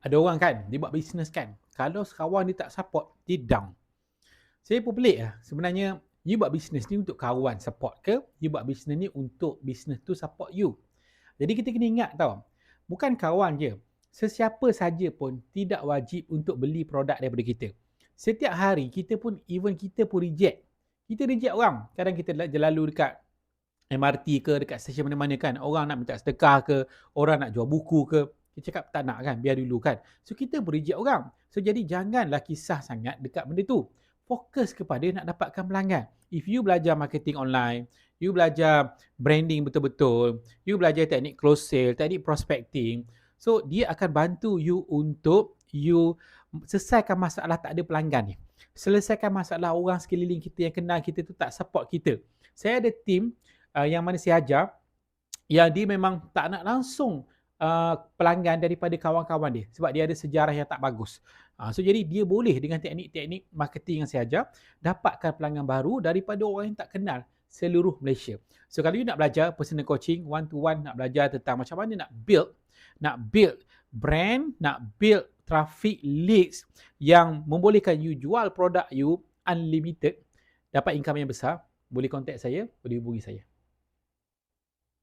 ada orang kan, dia buat bisnes kan. Kalau kawan dia tak support, dia down. Saya pun pelik lah. Sebenarnya, you buat bisnes ni untuk kawan support ke? You buat bisnes ni untuk bisnes tu support you. Jadi kita kena ingat tau. Bukan kawan je. Sesiapa saja pun tidak wajib untuk beli produk daripada kita. Setiap hari kita pun, even kita pun reject. Kita reject orang. Kadang kita lalu dekat MRT ke, dekat stesen mana-mana kan. Orang nak minta sedekah ke, orang nak jual buku ke. Kita cakap tak nak kan, biar dulu kan. So kita reject orang. So jadi janganlah kisah sangat dekat benda tu fokus kepada nak dapatkan pelanggan. If you belajar marketing online, you belajar branding betul-betul, you belajar teknik close sale, teknik prospecting, so dia akan bantu you untuk you selesaikan masalah tak ada pelanggan ni. Selesaikan masalah orang sekeliling kita yang kenal kita tu tak support kita. Saya ada team uh, yang mana saya ajar yang dia memang tak nak langsung uh, pelanggan daripada kawan-kawan dia sebab dia ada sejarah yang tak bagus. Uh, so jadi dia boleh dengan teknik-teknik marketing yang saya ajar dapatkan pelanggan baru daripada orang yang tak kenal seluruh Malaysia. So kalau you nak belajar personal coaching one to one nak belajar tentang macam mana nak build nak build brand, nak build traffic leads yang membolehkan you jual produk you unlimited dapat income yang besar, boleh contact saya, boleh hubungi saya.